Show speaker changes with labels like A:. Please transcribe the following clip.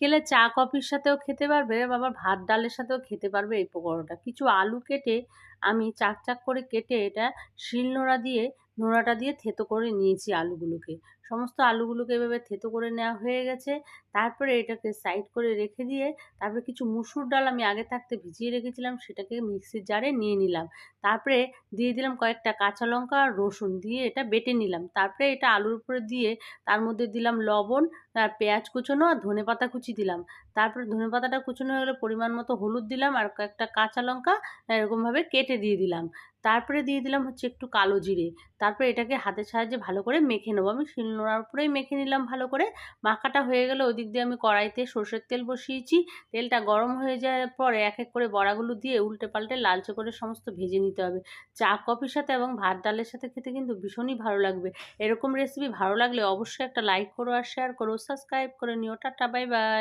A: বিকেলে চা কফির সাথেও খেতে পারবে, আবার ভাত ডালের সাথেও খেতে পারবে এই পকোড়াটা। কিছু আলু কেটে আমি চাক চাক করে কেটে এটা শিলনোড়া দিয়ে, নোড়াটা দিয়ে থেতো করে নিয়েছি আলুগুলোকে। সমস্ত আলুগুলোকে এভাবে থেতো করে নেওয়া হয়ে গেছে। তারপরে এটাকে সাইড করে রেখে দিয়ে, তারপরে কিছু মুসুর ডাল আমি আগে থাকতে ভিজিয়ে রেখেছিলাম, সেটাকে মিক্সির জারে নিয়ে নিলাম। তারপরে দিয়ে দিলাম কয়েকটা কাঁচা লঙ্কা আর রসুন দিয়ে এটা বেটে নিলাম। তারপরে এটা আলুর উপরে দিয়ে তার মধ্যে দিলাম লবণ, আর পেঁয়াজ কুচোনো আর ধনে পাতা কুচি দিলাম। তারপরে ধনে পাতাটা কুচোনো হয়ে গেলে পরিমাণ মতো হলুদ দিলাম, আর কয়েকটা কাঁচা লঙ্কা এরকমভাবে কেটে দিয়ে দিলাম। তারপরে দিয়ে দিলাম হচ্ছে একটু কালো জিরে। তারপরে এটাকে হাতের সাহায্যে ভালো করে মেখে নেব। আমি শিল শিলনোড়ার উপরেই মেখে নিলাম ভালো করে। মাখাটা হয়ে গেলে ওদিক দিয়ে আমি কড়াইতে সর্ষের তেল বসিয়েছি। তেলটা গরম হয়ে যাওয়ার পরে এক এক করে বড়াগুলো দিয়ে উল্টে পাল্টে লালচে করে সমস্ত ভেজে নিতে হবে। চা, কফির সাথে এবং ভাত, ডালের সাথে খেতে কিন্তু ভীষণই ভালো লাগবে। এরকম রেসিপি ভালো লাগলে অবশ্যই একটা লাইক করো আর শেয়ার করো। সাবস্ক্রাইব করে নিও। Tata bye bye